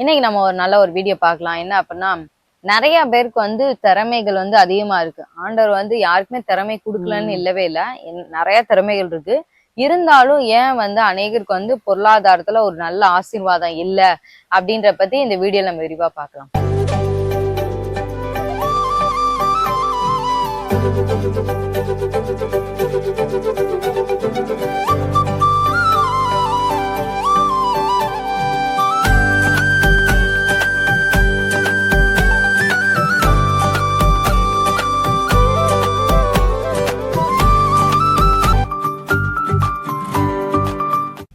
இன்னைக்கு நம்ம ஒரு நல்ல ஒரு வீடியோ பார்க்கலாம். என்ன அப்படின்னா நிறைய பேருக்கு வந்து திறமைகள் வந்து அதிகமா இருக்கு. ஆண்டவர் வந்து யாருக்குமே திறமை கொடுக்கலன்னு இல்லவே இல்லை. நிறைய திறமைகள் இருக்கு. இருந்தாலும் ஏன் வந்து அநேகருக்கு வந்து பொருளாதாரத்துல ஒரு நல்ல ஆசீர்வாதம் இல்ல அப்படின்ற பத்தி இந்த வீடியோ நம்ம விரிவா பார்க்கலாம்.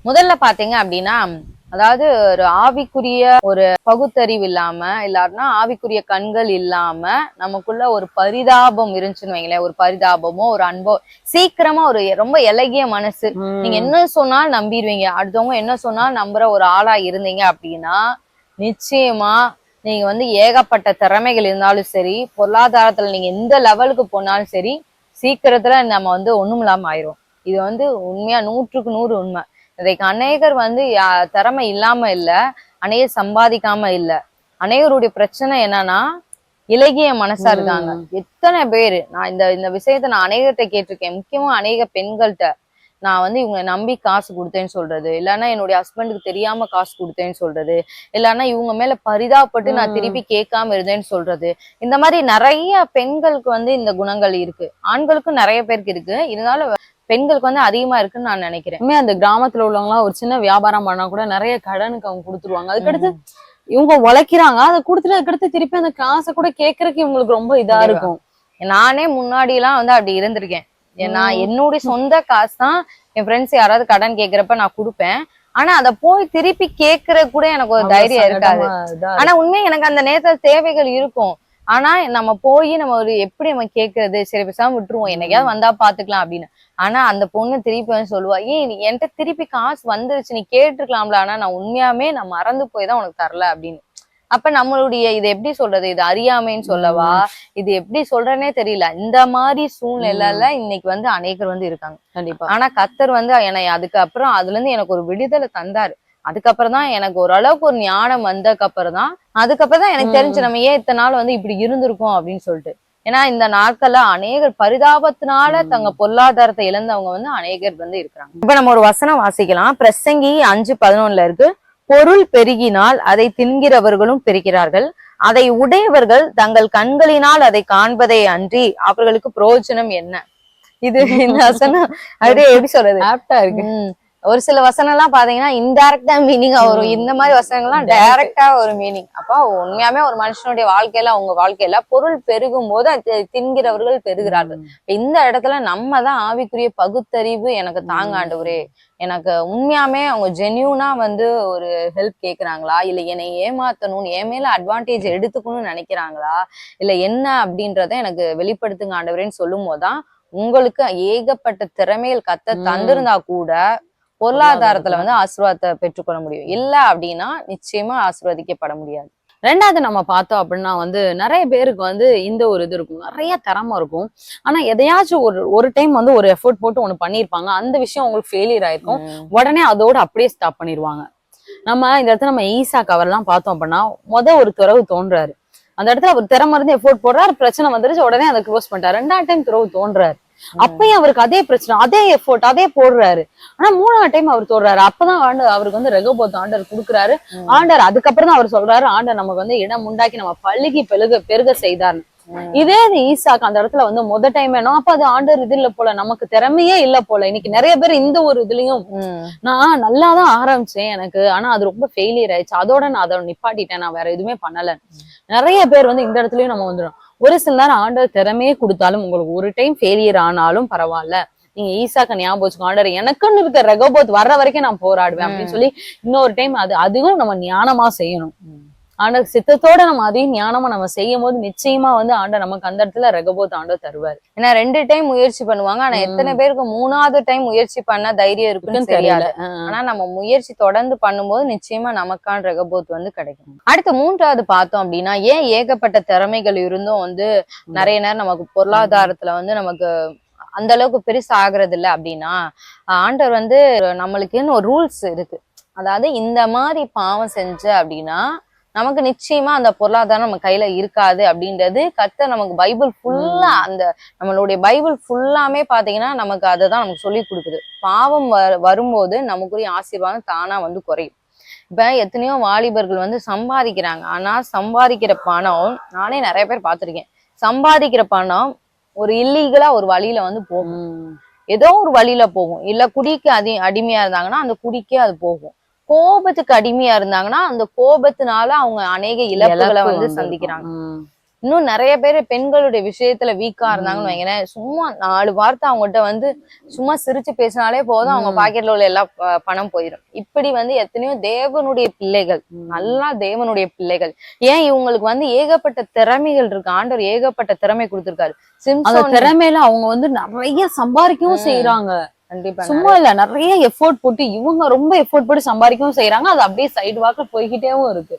முதல்ல பாத்தீங்க அப்படின்னா அதாவது ஒரு ஆவிக்குரிய ஒரு பகுத்தறிவு இல்லாம இல்லாட்டினா ஆவிக்குரிய கண்கள் இல்லாம நமக்குள்ள ஒரு பரிதாபம் இருந்துச்சுன்னு வைங்களேன். ஒரு பரிதாபமோ ஒரு அன்போ சீக்கிரமா ஒரு ரொம்ப இலகிய மனசு. நீங்க என்ன சொன்னாலும் நம்பிடுவீங்க. அடுத்தவங்க என்ன சொன்னாலும் நம்புற ஒரு ஆளா இருந்தீங்க அப்படின்னா நிச்சயமா நீங்க வந்து ஏகப்பட்ட திறமைகள் இருந்தாலும் சரி பொருளாதாரத்துல நீங்க எந்த லெவலுக்கு போனாலும் சரி சீக்கிரத்துல நம்ம வந்து ஒண்ணும் இல்லாம ஆயிரும் இது வந்து உண்மையா நூற்றுக்கு நூறு உண்மை. இன்றைக்கு அநேகர் வந்து திறமை இல்லாம இல்ல அநேகர் சம்பாதிக்காம இல்ல. அநேகருடைய பிரச்சனை என்னன்னா இலகிய மனசா இருக்காங்க. எத்தனை பேரு நான் இந்த இந்த விஷயத்த நான் அநேகர்கிட்ட கேட்டிருக்கேன். முக்கியமா அநேக பெண்கள்கிட்ட நான் வந்து இவங்க நம்பி காசு கொடுத்தேன்னு சொல்றது. இல்லைன்னா என்னுடைய ஹஸ்பண்டுக்கு தெரியாம காசு கொடுத்தேன்னு சொல்றது. இல்லைன்னா இவங்க மேல பரிதாபப்பட்டு நான் திருப்பி கேட்காம இருந்தேன்னு சொல்றது. இந்த மாதிரி நிறைய பெண்களுக்கு வந்து இந்த குணங்கள் இருக்கு. ஆண்களுக்கும் நிறைய பேருக்கு இருக்கு. இருந்தாலும் பெண்களுக்கு வந்து அதிகமா இருக்குன்னு நான் நினைக்கிறேன். அந்த கிராமத்துல உள்ளவங்க ஒரு சின்ன வியாபாரம் பண்ணா கூட நிறைய கடனுக்கு அவங்க கொடுத்துருவாங்க. அதுக்கடுத்து இவங்க உழைக்கிறாங்க. அதை கொடுத்துட்டு அதுக்கடுத்து திருப்பி அந்த காசை கூட கேட்கறதுக்கு இவங்களுக்கு ரொம்ப இதா. இருக்கும். நானே முன்னாடி எல்லாம் வந்து அப்படி இருந்திருக்கேன். ஏ- நான் என்னுடைய சொந்த காசு தான் என் ஃப்ரெண்ட்ஸ் யாராவது கடன் கேக்குறப்ப நான் கொடுப்பேன். ஆனா அத போய் திருப்பி கேக்குற கூட எனக்கு ஒரு தைரியம் இருக்காது. ஆனா உண்மையா எனக்கு அந்த நேரத்துல தேவைகள் இருக்கும். ஆனா நம்ம போய் நம்ம ஒரு எப்படி நம்ம கேக்குறது? சரி பேசாம விட்டுருவோம். என்னைக்காவது வந்தா பாத்துக்கலாம் அப்படின்னு. ஆனா அந்த பொண்ணு திருப்பி வந்து சொல்லுவா ஏன் நீ என்கிட்ட திருப்பி காசு வந்துருச்சு. நீ கேட்டிருக்கலாம்ல. ஆனா நான் உண்மையாமே நான் மறந்து போய் தான் உனக்கு தரல அப்படின்னு. அப்ப நம்மளுடைய இது எப்படி சொல்றது? இது அறியாமைன்னு சொல்லவா? இது எப்படி சொல்றேனே தெரியல. இந்த மாதிரி சூழ்நிலையில இன்னைக்கு வந்து அநேகர் வந்து இருக்காங்க. கண்டிப்பா. ஆனா கத்தர் வந்து என்னை அதுக்கப்புறம் அதுல இருந்து எனக்கு ஒரு விடுதலை தந்தாரு. அதுக்கப்புறம் தான் எனக்கு ஓரளவுக்கு ஒரு ஞானம் வந்ததுக்கு அப்புறம் தான் அதுக்கப்புறம் தான் எனக்கு தெரிஞ்சு நம்ம ஏன் இத்தனை நாள் வந்து இப்படி இருந்திருக்கோம் அப்படின்னு சொல்லிட்டு. ஏன்னா இந்த நாட்கள்ல அநேகர் பரிதாபத்தினால தங்க பொருளாதாரத்தை இழந்தவங்க வந்து அநேகர் வந்து இருக்கிறாங்க. இப்ப நம்ம ஒரு வசனம் வாசிக்கலாம். பிரசங்கி அஞ்சு பதினொன்னுல இருக்கு பொருள் பெருகினால் அதை தின்கிறவர்களும் பெருகிறார்கள். அதை உடையவர்கள் தங்கள் கண்களினால் அதை காண்பதை அன்றி அவர்களுக்கு பிரயோஜனம் என்ன? இது இந்த வசனம் அப்படியே எப்படி சொல்றது? ஆப்டா இருக்கு. ஒரு சில வசனம் எல்லாம் பாத்தீங்கன்னா இன்டைரக்டா மீனிங் வரும். இந்த மாதிரி வசனங்கள்லாம் டைரக்டா ஒரு மீனிங் அப்போ உண்மையாமே ஒரு மனுஷனுடைய வாழ்க்கையில அவங்க வாழ்க்கையில பொருள் பெருகும் போது தின்கிறவர்கள் பெருகிறார்கள் இந்த இடத்துல நம்ம தான் ஆவிக்குரிய பகுத்தறிவு எனக்கு தாங்க ஆண்டவரே. எனக்கு உண்மையாமே அவங்க ஜென்யூனா வந்து ஒரு ஹெல்ப் கேக்குறாங்களா? இல்ல என்னை ஏமாத்தணும்னு என் மேல அட்வான்டேஜ் எடுத்துக்கணும்னு நினைக்கிறாங்களா? இல்ல என்ன அப்படின்றத எனக்கு வெளிப்படுத்துங்க ஆண்டவரேன்னு சொல்லும் போதுதான் உங்களுக்கு ஏகப்பட்ட திறமைகள் கத்த. தந்திருந்தா கூட பொருளாதாரத்துல வந்து ஆசீர்வாதத்தை பெற்றுக்கொள்ள முடியும். இல்ல அப்படின்னா நிச்சயமா ஆசீர்வதிக்கப்பட முடியாது. ரெண்டாவது நம்ம பார்த்தோம் அப்படின்னா வந்து நிறைய பேருக்கு வந்து இந்த ஒரு இது இருக்கும். நிறைய திறமை இருக்கும். ஆனா எதையாச்சும் ஒரு ஒரு டைம் வந்து ஒரு எஃபோர்ட் போட்டு ஒண்ணு பண்ணிருப்பாங்க அந்த விஷயம் உங்களுக்கு ஃபெயிலியர் ஆயிருக்கும். உடனே அதோட அப்படியே ஸ்டாப் பண்ணிடுவாங்க நம்ம இந்த இடத்துல நம்ம ஈசா கவர்லாம் பார்த்தோம் அப்படின்னா முத ஒரு துறவு தோன்றாரு. அந்த இடத்துல அவர் திறமை இருந்து எஃபோர்ட் போடுறாரு. பிரச்சனை வந்துருச்சு. உடனே அதை க்ளோஸ் பண்ணிட்டாரு. ரெண்டாவது டைம் துறவு தோன்றாரு. அப்பயும் அவருக்கு அதே பிரச்சனை அதே எஃபோர்ட் அதே போடுறாரு. ஆனா மூணாவது டைம் அவர் தோடுறாரு. அப்பதான் ஆண்டு அவருக்கு வந்து ரெகபோத் ஆண்டர் கொடுக்குறாரு. ஆண்டர் அதுக்கப்புறம் தான் அவர் சொல்றாரு ஆண்டர் நமக்கு வந்து இடம் உண்டாக்கி நம்ம பழுகி பெருக பெருக செய்தார் ம். இதே இது ஈசாக்கு அந்த இடத்துல வந்து முத டைம் வேணும் அப்ப அது ஆண்டர் இது இல்ல போல நமக்கு திறமையே இல்ல போல. இன்னைக்கு நிறைய பேர் இந்த ஒரு இதுலயும். நான் நல்லா தான் ஆரம்பிச்சேன் எனக்கு. ஆனா அது ரொம்ப ஃபெயிலியர் ஆயிடுச்சு. அதோட நான் அதை நிப்பாட்டிட்டேன். நான் வேற எதுவுமே பண்ணல. நிறைய பேர் வந்து இந்த இடத்துலயும் நம்ம வந்துடும் ஒரு சில நேரம் ஆண்டர் திறமையே கொடுத்தாலும் உங்களுக்கு ஒரு டைம் ஃபெயிலியர் ஆனாலும் பரவாயில்ல. நீங்க ஈசாக்க ஞாபகம் வச்சுக்கோ ஆண்டர் எனக்குன்னு இருக்க ரெகோபோத் வர்ற வரைக்கும் நான் போராடுவேன் அப்படின்னு சொல்லி இன்னொரு டைம் அது அதுவும் நம்ம ஞானமா செய்யணும். ம். ஆண்டர் சித்தத்தோட நம்ம அதையும் ஞானமா நம்ம செய்யும் போது நிச்சயமா வந்து ஆண்டர் நமக்கு அந்த இடத்துல ரெகபோத் ஆண்டர் தருவார். ஏன்னா ரெண்டு டைம் முயற்சி பண்ணுவாங்க. ஆனா எத்தனை பேருக்கு மூணாவது டைம் முயற்சி பண்ண தைரியம் இருக்குன்னு தெரியாது. ஆனா நம்ம முயற்சி தொடர்ந்து பண்ணும்போது நிச்சயமா நமக்கான ரெகபோத் வந்து கிடைக்கும். அடுத்து மூன்றாவது பார்த்தோம் அப்படின்னா ஏன் ஏகப்பட்ட திறமைகள் இருந்தும் வந்து நிறைய நேரம் நமக்கு பொருளாதாரத்துல வந்து நமக்கு அந்த அளவுக்கு பெருசு ஆகுறது இல்ல அப்படின்னா ஆண்டவர் வந்து நம்மளுக்குன்னு ஒரு ரூல்ஸ் இருக்கு. அதாவது இந்த மாதிரி பாவம் செஞ்ச அப்படின்னா நமக்கு நிச்சயமா அந்த பொருளாதாரம் நம்ம கையில இருக்காது அப்படின்றது கர்த்தர் நமக்கு பைபிள் ஃபுல்லா அந்த நம்மளுடைய பைபிள் ஃபுல்லாமே பாத்தீங்கன்னா நமக்கு அதை தான் நமக்கு சொல்லி கொடுக்குது. பாவம் வ- வரும்போது நமக்குரிய ஆசீர்வாதம் தானா வந்து குறையும். இப்ப எத்தனையோ வாலிபர்கள் வந்து சம்பாதிக்கிறாங்க. ஆனா சம்பாதிக்கிற பணம் நானே நிறைய பேர் பார்த்திருக்கேன். சம்பாதிக்கிற பணம் ஒரு இல்லீகலா ஒரு வழியில வந்து போகும். ஏதோ ஒரு வழியில போகும். இல்ல குடிக்கு அதி அடிமையா இருந்தாங்கன்னா அந்த குடிக்கே அது போகும். கோபத்துக்கு அடிமையா இருந்தாங்கன்னா அந்த கோபத்தினால அவங்க அநேக இழப்புகளை இழப்பு வந்து. சந்திக்கிறாங்க. இன்னும் நிறைய பேர் பெண்களுடைய விஷயத்துல வீக்கா இருந்தாங்கன்னு வைங்களேன். சும்மா நாலு வார்த்தை அவங்ககிட்ட வந்து சும்மா சிரிச்சு பேசினாலே போதும் அவங்க. பாக்கெட்ல உள்ள எல்லா பணம் போயிடும் இப்படி வந்து எத்தனையோ தேவனுடைய பிள்ளைகள். நல்லா தேவனுடைய பிள்ளைகள். ஏன் இவங்களுக்கு வந்து ஏகப்பட்ட திறமைகள் இருக்கு? ஆண்டவர் ஏகப்பட்ட திறமை கொடுத்திருக்காரு. சிம்சோன் திறமையில அவங்க வந்து நிறைய சம்பாதிக்கவும். செய்யறாங்க சும்மா இல்ல நிறைய எஃபோர்ட் போட்டு இவங்க ரொம்ப எஃபோர்ட் போட்டு சம்பாதிக்கவும் செய்யறாங்க அது அப்படியே சைடு வாக்குல போய்கிட்டேவும் இருக்கு.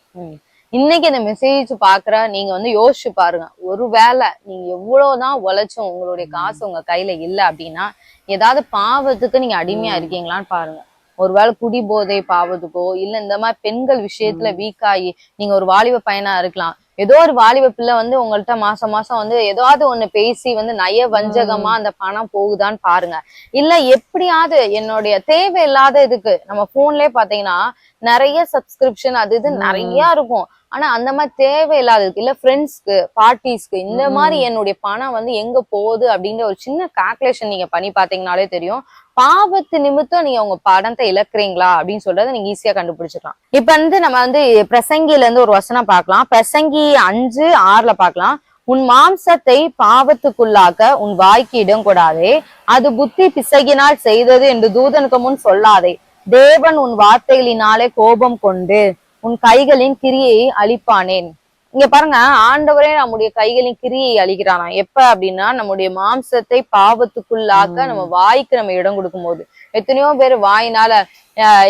இன்னைக்கு இந்த மெசேஜ் பாக்குற நீங்க வந்து யோசிச்சு பாருங்க. ஒருவேளை நீங்க எவ்வளவுதான் உழைச்சும் உங்களுடைய காசு உங்க கையில இல்ல அப்படின்னா ஏதாவது பாவத்துக்கு நீங்க அடிமையா. இருக்கீங்களான்னு பாருங்க. ஒருவேளை குடி போதை பாவத்துக்கோ இல்ல இந்த மாதிரி பெண்கள் விஷயத்துல வீக் ஆகி நீங்க ஒரு வாலிப பையனா இருக்கலாம். ஏதோ ஒரு வாலிப பிள்ளை வந்து உங்கள்ட்ட மாசம் மாசம் வந்து ஏதாவது ஒண்ணு பேசி வந்து நய வஞ்சகமா அந்த பணம் போகுதான்னு பாருங்க. இல்ல எப்படியாவது என்னுடைய தேவையில்லாத இதுக்கு நம்ம போன்லயே பாத்தீங்கன்னா நிறைய சப்ஸ்கிரிப்ஷன் அது இது. நிறைய இருக்கும். ஆனா அந்த மாதிரி தேவையில்லாததுக்கு இல்ல ஃப்ரெண்ட்ஸ்க்கு பார்ட்டிஸ்க்கு இந்த. மாதிரி என்னுடைய பணம் வந்து எங்க போகுது அப்படின்ற ஒரு சின்ன கால்குலேஷன் நீங்க பண்ணி பாத்தீங்கனாலே தெரியும். பாவத்து நிமித்தம் நீங்க உங்க பணத்தை இழக்கிறீங்களா அப்படின்னு சொல்றதை நீங்க ஈஸியா கண்டுபிடிச்சிக்கலாம். இப்ப வந்து நம்ம வந்து பிரசங்கில இருந்து ஒரு வசனம் பார்க்கலாம். பிரசங்கி அஞ்சு ஆறுல பார்க்கலாம். உன் மாம்சத்தை பாவத்துக்குள்ளாக்க உன் வாய்க்கு இடம் கொடாதே. அது புத்தி பிசகினால் செய்தது என்று தூதனுக்கு முன் சொல்லாதே. தேவன் உன் வார்த்தைகளினாலே கோபம் கொண்டு உன் கைகளின் கிரியையை அழிப்பானேன். இங்க பாருங்க ஆண்டவரே நம்முடைய கைகளின் கிரியை அழிக்கிறானாம் எப்ப அப்படின்னா நம்முடைய மாம்சத்தை பாவத்துக்குள்ளாக்க. நம்ம வாய்க்கு நம்ம இடம் கொடுக்கும் போது எத்தனையோ பேர் வாயினால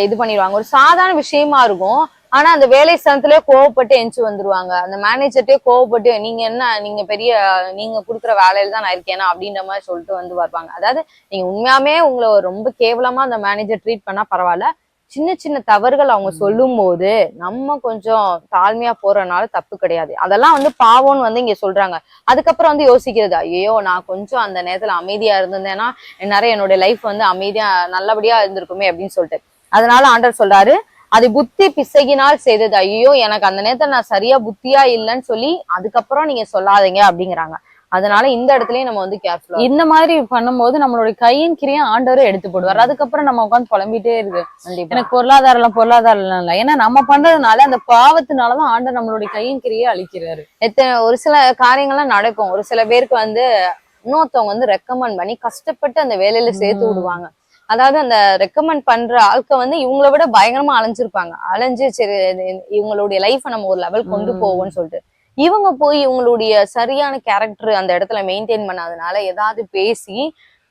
இது பண்ணிடுவாங்க. ஒரு சாதாரண விஷயமா இருக்கும். ஆனா அந்த வேலை ஸ்தலத்திலே கோவப்பட்டு எஞ்சி வந்துருவாங்க. அந்த மேனேஜர்ட்டே கோவப்பட்டு நீங்க என்ன நீங்க பெரிய நீங்க குடுக்குற வேலையில தான் நான் இருக்கேனா? அப்படின்ற மாதிரி சொல்லிட்டு வந்து வருவாங்க. அதாவது நீங்க உண்மையாமே உங்களை ரொம்ப கேவலமா அந்த மேனேஜர் ட்ரீட் பண்ணா பரவாயில்ல. சின்ன சின்ன தவறுகள் அவங்க சொல்லும் போது நம்ம கொஞ்சம் தாழ்மையா போறதுனால தப்பு கிடையாது. அதெல்லாம் வந்து பாவம்னு வந்து இங்க சொல்றாங்க. அதுக்கப்புறம் வந்து யோசிக்கிறது ஐயோ நான் கொஞ்சம் அந்த நேரத்துல அமைதியா இருந்திருந்தேன்னா நிறைய என்னோட லைஃப் வந்து அமைதியா நல்லபடியா இருந்திருக்குமே? அப்படின்னு சொல்லிட்டு. அதனால ஆண்டவர் சொல்றாரு அது புத்தி பிசகினால் செய்தது. ஐயோ எனக்கு அந்த நேரத்துல நான் சரியா புத்தியா இல்லைன்னு சொல்லி அதுக்கப்புறம் நீங்க சொல்லாதீங்க அப்படிங்கிறாங்க. அதனால இந்த இடத்துலயும் நம்ம வந்து கேர்ஃபுல்லா இந்த மாதிரி பண்ணும்போது நம்மளுடைய கையின் கிரியை ஆண்டவரே எடுத்து போடுவார். அதுக்கப்புறம் நம்ம உட்காந்து புலம்பிட்டே இருக்கு. எனக்கு பொருளாதாரம் பொருளாதாரம் இல்ல ஏன்னா நம்ம பண்றதுனால அந்த பாவத்தினாலதான் ஆண்டவர் நம்மளுடைய கையின் கிரியை அழிக்கிறாரு. எத்தனை ஒரு சில காரியங்கள்லாம் நடக்கும். ஒரு சில பேருக்கு வந்து இன்னொருத்தவங்க வந்து ரெக்கமெண்ட் பண்ணி கஷ்டப்பட்டு அந்த வேலையில சேர்த்து. விடுவாங்க. அதாவது அந்த ரெக்கமெண்ட் பண்ற ஆட்க வந்து இவங்கள விட பயங்கரமா அலைஞ்சிருப்பாங்க. அலைஞ்சு சரி இவங்களுடைய லைஃப நம்ம ஒரு லெவல் கொண்டு. போவோம்னு சொல்லிட்டு. இவங்க போய் இவங்களுடைய சரியான கேரக்டர் அந்த இடத்துல மெயின்டைன் பண்ணாதனால ஏதாவது பேசி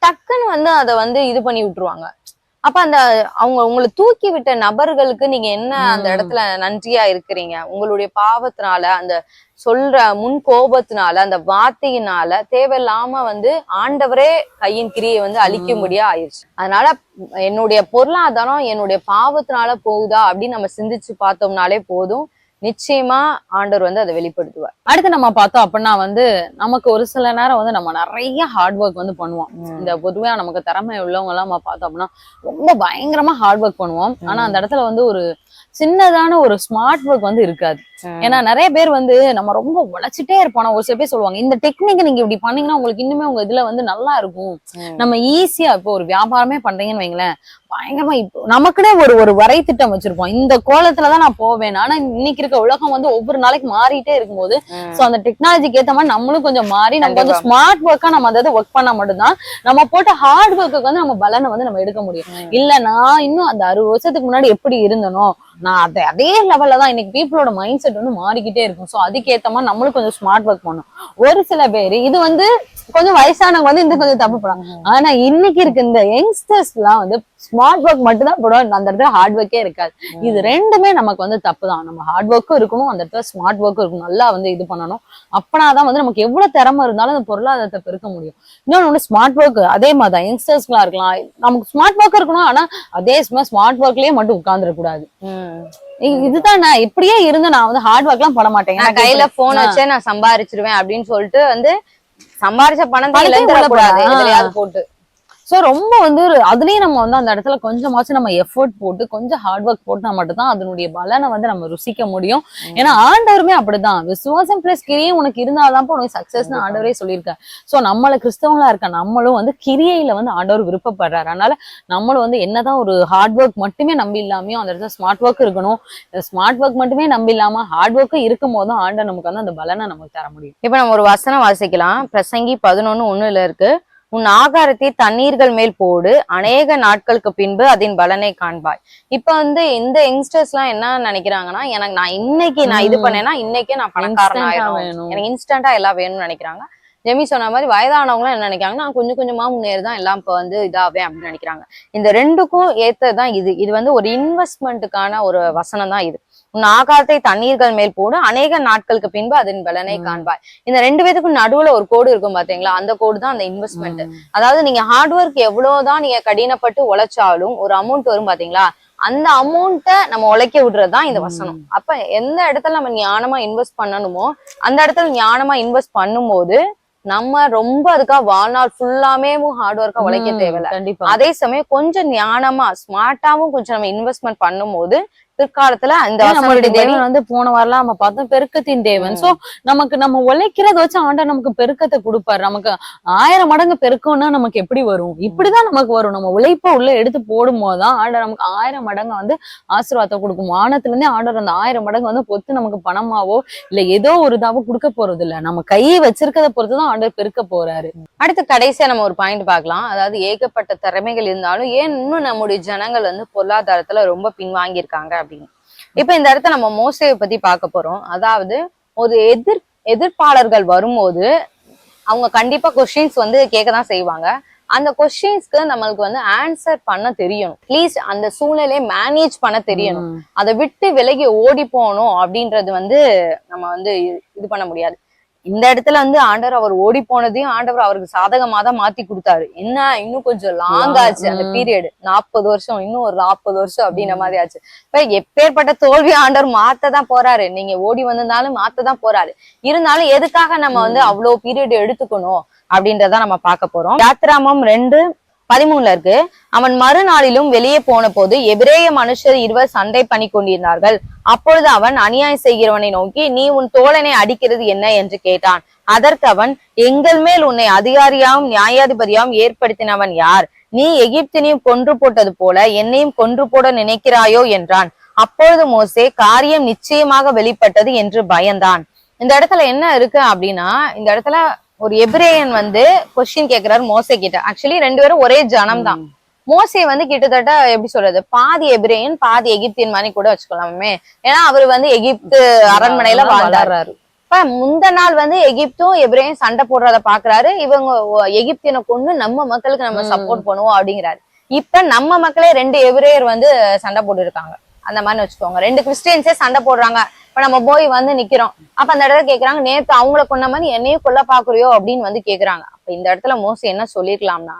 டக்குன்னு வந்து அதை வந்து இது பண்ணி விட்டுருவாங்க. அப்ப அந்த அவங்க உங்களை தூக்கி விட்ட நபர்களுக்கு நீங்க என்ன அந்த. இடத்துல நன்றியா இருக்கிறீங்க? உங்களுடைய பாவத்தினால அந்த சொல்ற முன் கோபத்தினால அந்த வார்த்தையினால தேவையில்லாம வந்து ஆண்டவரே கையின் கிரியை வந்து அழிக்கும்படியா ஆயிடுச்சு அதனால என்னுடைய பொருளாதாரம் என்னுடைய பாவத்தினால போகுதா அப்படின்னு நம்ம சிந்திச்சு பார்த்தோம்னாலே போதும். நிச்சயமா ஆண்டவர் வந்து அதை வெளிப்படுத்துவார். அடுத்து நம்ம பார்த்தோம் அப்படின்னா வந்து நமக்கு ஒரு சில நேரம் வந்து நம்ம நிறைய ஹார்ட் ஒர்க் வந்து பண்ணுவோம். இந்த பொதுவா நமக்கு திறமை உள்ளவங்க எல்லாம் நம்ம பார்த்தோம் அப்படின்னா ரொம்ப பயங்கரமா ஹார்ட் ஒர்க் பண்ணுவோம். ஆனா அந்த இடத்துல வந்து ஒரு சின்னதான ஒரு ஸ்மார்ட் ஒர்க் வந்து இருக்காது. ஏன்னா நிறைய பேர் வந்து நம்ம ரொம்ப உழைச்சிட்டே இருப்போம். ஒரு சில பேர் சொல்லுவாங்க இந்த டெக்னிக் நீங்க இப்படி பண்ணீங்கன்னா உங்களுக்கு இன்னுமே உங்க இதுல வந்து நல்லா இருக்கும். நம்ம ஈஸியா இப்போ ஒரு வியாபாரமே பண்றீங்கன்னு வைங்களேன். பயங்கரமா இப்போ நமக்குனே ஒரு ஒரு வரை திட்டம் வச்சிருப்போம். இந்த கோலத்துலதான் நான் போவேன். ஆனா இன்னைக்கு இருக்க உலகம் வந்து ஒவ்வொரு நாளைக்கு மாறிட்டே இருக்கும்போது சோ அந்த டெக்னாலஜிக்கு ஏத்த மாதிரி நம்மளும் கொஞ்சம் மாறி நம்ம வந்து ஸ்மார்ட் ஒர்க்கா நம்ம அதாவது ஒர்க் பண்ணா மட்டும்தான் நம்ம போட்ட ஹார்ட் ஒர்க்குக்கு வந்து நம்ம பலனை வந்து நம்ம எடுக்க முடியும். இல்ல நான் இன்னும் அந்த அறுபது வருஷத்துக்கு முன்னாடி எப்படி இருந்தனோ நான் அதே அதே லெவல்ல தான் இன்னைக்கு பீப்புளோட மைண்ட் செட் வந்து மாறிக்கிட்டே இருக்கும். சோ அதுக்கேத்த மாதிரி நம்மளும் கொஞ்சம் ஸ்மார்ட் ஒர்க் பண்ணும் ஒரு சில பேர் இது வந்து கொஞ்சம் வயசானவங்க வந்து இந்த கொஞ்சம் தப்பு பண்ணலாம் ஆனா இன்னைக்கு இருக்க இந்த யங்ஸ்டர்ஸ் எல்லாம் வந்து ஸ்மார்ட் ஒர்க் மட்டும் தான் போடுவோம் அந்த இடத்துல ஹார்ட் ஒர்க்கே இருக்காது. இது ரெண்டுமே நமக்கு வந்து தப்பு தான் நம்ம ஹார்ட் ஒர்க்கும் இருக்கணும் அந்த இடத்துல ஸ்மார்ட் ஒர்க்கும் இருக்கணும். நல்லா வந்து இது பண்ணணும். அப்பனாதான் வந்து நமக்கு எவ்வளவு திறமை இருந்தாலும் அந்த பொருளாதாரத்தை பெருக்க முடியும். இன்னொன்னு வந்து ஸ்மார்ட் ஒர்க் அதே மாதிரி தான் யங்ஸ்டர்ஸ்க்குலாம் இருக்கலாம். நமக்கு ஸ்மார்ட் ஒர்க் இருக்கணும் ஆனா அதே ஸ்மார்ட் ஒர்க்லயே மட்டும் உட்கார்ந்துடக்கூடாது. இதுதான் நான் இப்படியே இருந்து நான் வந்து ஹார்ட் ஒர்க் எல்லாம் பண்ண மாட்டேன். கையில போன் வச்சே நான் சம்பாரிச்சிருவேன் அப்படின்னு சொல்லிட்டு வந்து சம்பாரிச்ச பணத்தை பணத்தை இழந்துட உள்ள கூடாது. போடா. எதுலயாவது போட்டு. சோ ரொம்ப வந்து ஒரு- அதுலயும் நம்ம வந்து அந்த இடத்துல கொஞ்சமாச்சும் நம்ம எஃபோர்ட் போட்டு கொஞ்சம் ஹார்ட் ஒர்க் போட்டா மட்டும்தான் அதனுடைய பலனை வந்து நம்ம ருசிக்க முடியும். ஏன்னா ஆண்டவருமே அப்படிதான். விசுவாசம் பிளஸ் கிரியும் உனக்கு இருந்தாதான் உனக்கு சக்சஸ்னு ஆண்டவரே சொல்லியிருக்காரு சோ நம்மள கிறிஸ்தவங்களா இருக்க நம்மளும் வந்து கிரியையில வந்து ஆண்டவர் விருப்பப்படுறாரு. அதனால நம்மளும் வந்து என்னதான் ஒரு ஹார்ட் ஒர்க் மட்டுமே நம்பி இல்லாமையும் அந்த இடத்துல ஸ்மார்ட் ஒர்க் இருக்கணும். ஸ்மார்ட் ஒர்க் மட்டுமே நம்பி இல்லாம ஹார்ட் ஒர்க் இருக்கும் போதும் ஆண்டவர் நமக்கு வந்து அந்த பலனை நமக்கு தர முடியும். இப்ப நம்ம ஒரு வசனம் வாசிக்கலாம். பிரசங்கி பதினொன்னு ஒண்ணுல இருக்கு. உன் ஆகாரத்தை தண்ணீர்கள் மேல் போடு. அநேக நாட்களுக்கு பின்பு அதன் பலனை காண்பாய். இப்ப வந்து இந்த யங்ஸ்டர்ஸ் எல்லாம் என்ன நினைக்கிறாங்கன்னா எனக்கு நான் இன்னைக்கு நான் இது. பண்ணேன்னா இன்னைக்கே நான் பணக்காரன் ஆயிடும். எனக்கு இன்ஸ்டன்டா எல்லாம் வேணும்னு நினைக்கிறாங்க. ஜெமி சொன்ன மாதிரி வயதானவங்களும் என்ன நினைக்கிறாங்கன்னா நான் கொஞ்சம் கொஞ்சமா முன்னேறுதான் எல்லாம் இப்ப வந்து இதாவே அப்படின்னு நினைக்கிறாங்க. இந்த ரெண்டுக்கும் ஏத்ததுதான் இது. இது வந்து ஒரு இன்வெஸ்ட்மெண்ட்டுக்கான ஒரு வசனம் தான் இது. உன் ஆகாரத்தை தண்ணீர்கள் மேல் போடு. அநேக நாட்களுக்கு பின்பு அதன் பலனை. காண்பாய். இந்த ரெண்டு பேத்துக்கும் நடுவுல ஒரு கோடு இருக்கும் பாத்தீங்களா? அந்த கோடு தான் அந்த இன்வெஸ்ட்மெண்ட் அதாவது நீங்க ஹார்ட் ஒர்க் எவ்வளவுதான் நீங்க கடினப்பட்டு உழைச்சாலும் ஒரு அமௌண்ட் வரும் பாத்தீங்களா? அந்த அமௌண்ட்டை நம்ம உழைக்க விடுறதுதான் இந்த வசனம். அப்ப எந்த இடத்துல நம்ம ஞானமா இன்வெஸ்ட் பண்ணணுமோ அந்த இடத்துல ஞானமா இன்வெஸ்ட் பண்ணும்போது நம்ம ரொம்ப அதுக்காக வாழ்நாள் ஃபுல்லாமே ஹார்ட் ஒர்க்கா உழைக்க தேவையில்ல. கண்டிப்பா. அதே சமயம் கொஞ்சம் ஞானமா ஸ்மார்ட்டாவும் கொஞ்சம் நம்ம இன்வெஸ்ட்மெண்ட் பண்ணும்போது பிற்காலத்துல ஏன் நம்மளுடைய தேவன் வந்து போன வாரம் நம்ம பார்த்தோம் பெருக்கத்தின் தேவன். சோ நமக்கு நம்ம உழைக்கிறத வச்சு ஆண்டவர் நமக்கு பெருக்கத்தை கொடுப்பாரு. நமக்கு ஆயிரம் மடங்கு பெருக்கம்னா நமக்கு எப்படி வரும்? இப்படிதான் நமக்கு வரும். நம்ம உழைப்ப உள்ள எடுத்து போடும் போதுதான் ஆண்டவர் நமக்கு ஆயிரம் மடங்கு வந்து ஆசீர்வாதத்தை கொடுக்கும். வானத்துல இருந்தே ஆண்டவர் அந்த ஆயிரம் மடங்கு வந்து பொத்து நமக்கு பணமாவோ இல்ல ஏதோ ஒரு இதாவோ கொடுக்க போறது இல்ல. நம்ம கையை வச்சிருக்கிறத பொறுத்துதான் ஆண்டவர் பெருக்க போறாரு. அடுத்து கடைசியா நம்ம ஒரு பாயிண்ட் பார்க்கலாம். அதாவது ஏகப்பட்ட திறமைகள் இருந்தாலும் ஏன் இன்னும் நம்முடைய ஜனங்கள் வந்து பொருளாதாரத்துல ரொம்ப பின்வாங்கி இருக்காங்க அப்படின்னு. இப்ப இந்த இடத்துல நம்ம மோசையை பத்தி பார்க்க போறோம். அதாவது ஒரு எதிர் எதிர்ப்பாளர்கள் வரும்போது அவங்க கண்டிப்பா கொஸ்டின்ஸ் வந்து கேட்க தான் செய்வாங்க. அந்த கொஸ்டின்ஸ்க்கு நம்மளுக்கு வந்து ஆன்சர் பண்ண தெரியணும். ப்ளீஸ் அந்த சூழ்நிலையை மேனேஜ் பண்ண தெரியணும். அதை விட்டு விலகி ஓடி போகணும் அப்படின்றது வந்து நம்ம வந்து இது பண்ண முடியாது. இந்த இடத்துல வந்து ஆண்டவர் அவர் ஓடி போனதையும் ஆண்டவர் அவருக்கு சாதகமா தான் மாத்தி கொடுத்தாரு. என்ன? இன்னும் கொஞ்சம் லாங் ஆச்சு அந்த. பீரியட் நாற்பது வருஷம் இன்னும் ஒரு நாற்பது வருஷம் அப்படின்ற மாதிரி ஆச்சு. இப்ப எப்பேற்பட்ட தோல்வி ஆண்டவர் மாத்த தான் போறாரு. நீங்க ஓடி வந்திருந்தாலும் மாத்த தான் போறாரு. இருந்தாலும் எதுக்காக நம்ம வந்து அவ்வளவு பீரியட் எடுத்துக்கணும் அப்படின்றத நம்ம பார்க்க போறோம். யாத்ராமம் ரெண்டு பதிமூணுல இருக்கு. அவன் மறுநாளிலும் வெளியே போன போது எபிரேய மனுஷர் இருவர் சண்டை பண்ணி கொண்டிருந்தார்கள். அப்பொழுது அவன் அநியாயம் செய்கிறவனை நோக்கி நீ உன் தோழனை அடிக்கிறது என்ன? என்று கேட்டான். அதற்கு அவன் எங்கள் மேல் உன்னை அதிகாரியாவும் நியாயாதிபதியாவும் ஏற்படுத்தினவன் யார்? நீ எகிப்தினையும் கொன்று போட்டது போல என்னையும் கொன்று போட நினைக்கிறாயோ? என்றான். அப்பொழுது மோசே காரியம் நிச்சயமாக வெளிப்பட்டது என்று பயந்தான். இந்த இடத்துல என்ன இருக்கு அப்படின்னா இந்த இடத்துல ஒரு எபிரேயன் வந்து கொஸ்டின் கேக்குறாரு மோசே கிட்ட. ஆக்சுவலி ரெண்டு பேரும் ஒரே ஜனம் தான் மோசே வந்து கிட்டத்தட்ட எப்படி சொல்றது? பாதி எபிரேயன் பாதி எகிப்தியன் மாதிரி கூட வச்சுக்கலாமே. ஏன்னா அவர் வந்து எகிப்து அரண்மனையில வாழ்ந்தாரு. இப்ப முந்த நாள் வந்து எகிப்தும் எபிரேயும் சண்டை போடுறத பாக்குறாரு. இவங்க எகிப்தியனை கொண்டு நம்ம மக்களுக்கு நம்ம. சப்போர்ட் பண்ணுவோம் அப்படிங்கிறாரு. இப்ப நம்ம மக்களே ரெண்டு எபிரேயர் வந்து சண்டை போட்டு இருக்காங்க அந்த மாதிரி வச்சுக்கோங்க. ரெண்டு கிறிஸ்டியன்ஸே சண்டை போடுறாங்க. இப்ப நம்ம போய் வந்து நிக்கிறோம். அப்ப அந்த இடத்துல கேக்குறாங்க நேத்து அவங்கள கொன்ன மாதிரி என்னையும் கொல்ல பாக்குறியோ? அப்படின்னு வந்து கேக்குறாங்க. அப்ப இந்த இடத்துல மோசம் என்ன சொல்லிருக்கலாம்னா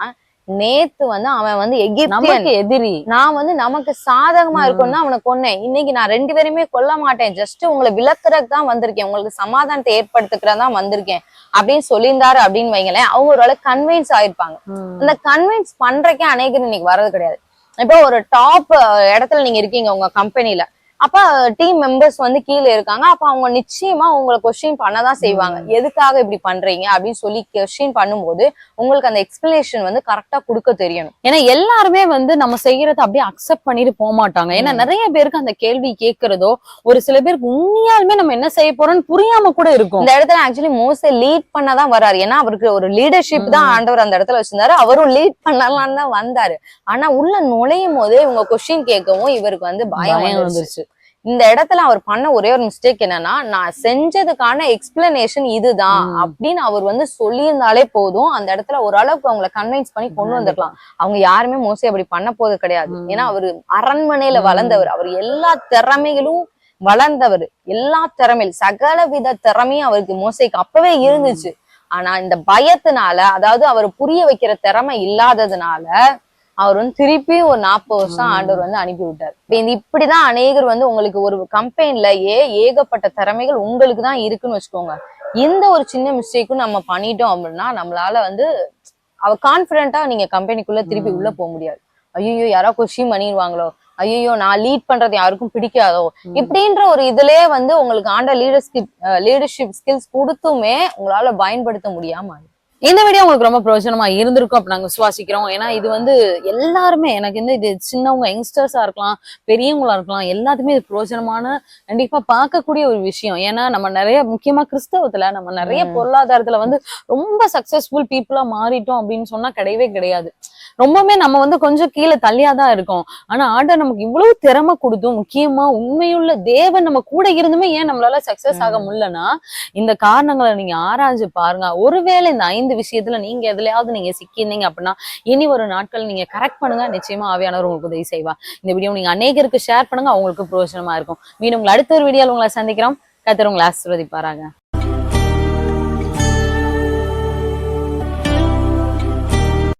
நேத்து வந்து அவன் வந்து எகிப்தியன். நமக்கு எதிரி. நான் வந்து நமக்கு சாதகமா இருக்கும்னு அவனை கொன்னேன். இன்னைக்கு நான் ரெண்டு பேருமே கொல்ல மாட்டேன். ஜஸ்ட் உங்களை விளக்குறதுக்கு தான் வந்திருக்கேன். உங்களுக்கு சமாதானத்தை ஏற்படுத்துக்கிறதா தான் வந்திருக்கேன். அப்படின்னு சொல்லியிருந்தாரு அப்படின்னு வைங்களேன். அவங்க ஒரு கன்வின்ஸ் ஆயிருப்பாங்க. அந்த கன்வின்ஸ் பண்றக்கே அநேகர் இன்னைக்கு வர்றது கிடையாது. இப்போ ஒரு டாப் இடத்துல நீங்க இருக்கீங்க உங்க கம்பெனில அப்ப டீம் மெம்பர்ஸ் வந்து கீழே இருக்காங்க. அப்ப அவங்க நிச்சயமா உங்களை கொஸ்டின் பண்ணதான் செய்வாங்க. எதுக்காக இப்படி பண்றீங்க? அப்படின்னு சொல்லி கொஸ்டின் பண்ணும்போது உங்களுக்கு அந்த எக்ஸ்பிளனேஷன் வந்து கரெக்டா கொடுக்க தெரியணும். ஏன்னா எல்லாருமே வந்து நம்ம செய்யறத அப்படியே அக்செப்ட் பண்ணிட்டு போக மாட்டாங்க. ஏன்னா. நிறைய பேருக்கு அந்த கேள்வி கேட்கறதோ ஒரு சில பேருக்கு உண்மையாலுமே நம்ம என்ன செய்ய போறோம்னு புரியாம கூட இருக்கும். இந்த இடத்துல ஆக்சுவலி மோசே லீட் பண்ணதான் வராரு ஏன்னா அவருக்கு ஒரு லீடர்ஷிப் தான். ஆண்டவர் அந்த இடத்துல வச்சிருந்தாரு. அவரும் லீட் பண்ணலாம்னு தான் வந்தாரு. ஆனா உள்ள நுழையும் போதே இவங்க கொஸ்டின் கேட்கவும் இவருக்கு வந்து பயம் வந்துருச்சு. இந்த இடத்துல அவர் பண்ண ஒரே ஒரு மிஸ்டேக் என்னன்னா நான் செஞ்சதுக்கான எக்ஸ்பிளனேஷன் இதுதான். அப்படின்னு அவர் வந்து சொல்லியிருந்தாலே போதும். அந்த இடத்துல ஓரளவுக்கு அவங்கள கன்வின்ஸ் பண்ணி கொண்டு வந்திருக்கலாம் அவங்க யாருமே மோஸ்ட்லி அப்படி பண்ண போது கிடையாது. ஏன்னா அவரு அரண்மனையில. வளர்ந்தவர். அவர் எல்லா திறமைகளும் வளர்ந்தவர். எல்லா திறமையில் சகல வித திறமையும் அவருக்கு மோசைக்கு அப்பவே இருந்துச்சு. ஆனா இந்த பயத்தினால அதாவது அவர் புரிய வைக்கிற திறமை இல்லாததுனால அவர் வந்து திருப்பி ஒரு நாற்பது வருஷம். ஆண்டவர் வந்து அனுப்பி விட்டார் இப்படிதான் அநேகர் வந்து உங்களுக்கு ஒரு கம்பெனில ஏ ஏகப்பட்ட திறமைகள் உங்களுக்கு தான் இருக்குன்னு வச்சுக்கோங்க இந்த ஒரு சின்ன மிஸ்டேக்கும் நம்ம பண்ணிட்டோம் அப்படின்னா நம்மளால வந்து அவ கான்பிடண்டா நீங்க கம்பெனிக்குள்ள திருப்பி. உள்ள போக முடியாது ஐயோ யாரோ கொஸ்டின் பண்ணிடுவாங்களோ ஐயோ நான் லீட் பண்றது யாருக்கும் பிடிக்காதோ இப்படின்ற ஒரு இதுலயே வந்து உங்களுக்கு ஆண்ட லீடர்ஷிப் லீடர்ஷிப் ஸ்கில்ஸ் கொடுத்துமே உங்களால பயன்படுத்த முடியாம. இந்த வீடியோ உங்களுக்கு ரொம்ப பிரயோஜனமா இருந்திருக்கும் அப்ப நாங்க விசுவாசிக்கிறோம். ஏன்னா இது வந்து எல்லாருமே எனக்கு வந்து இது சின்னவங்க யங்ஸ்டர்ஸா இருக்கலாம் பெரியவங்களா இருக்கலாம் எல்லாத்துக்குமே இது பிரயோஜனமான கண்டிப்பா பார்க்கக்கூடிய ஒரு விஷயம். ஏன்னா நம்ம நிறைய முக்கியமா கிறிஸ்தவத்துல நம்ம நிறைய. பொருளாதாரத்துல வந்து ரொம்ப சக்சஸ்ஃபுல் பீப்புளா மாறிட்டோம் அப்படின்னு சொன்னா கிடையவே கிடையாது. ரொம்பவுமே நம்ம வந்து கொஞ்சம் கீழே தள்ளியாதான் இருக்கோம். ஆனா ஆண்டர் நமக்கு இவ்வளவு திறமை கொடுத்தும் முக்கியமா உண்மையுள்ள தேவன் நம்ம கூட இருந்துமே ஏன் நம்மளால சக்சஸ் ஆக. முடியலன்னா இந்த காரணங்களை நீங்க ஆராய்ஞ்சு பாருங்க. ஒருவேளை இந்த ஐந்து விஷயத்துல நீங்க எதுலயாவது நீங்க சிக்கியிருந்தீங்க அப்படின்னா இனி ஒரு நாட்கள் நீங்க கரெக்ட் பண்ணுங்க. நிச்சயமா ஆவியானவர் உங்களுக்கு உதவி செய்வா இந்த வீடியோ நீங்க அநேகருக்கு ஷேர் பண்ணுங்க. அவங்களுக்கு பிரயோஜனமா இருக்கும். மீண்டும் உங்களை அடுத்த ஒரு வீடியோல உங்களை சந்திக்கிறோம். கத்தர் உங்களை ஆசீர்வதிப்பாராங்க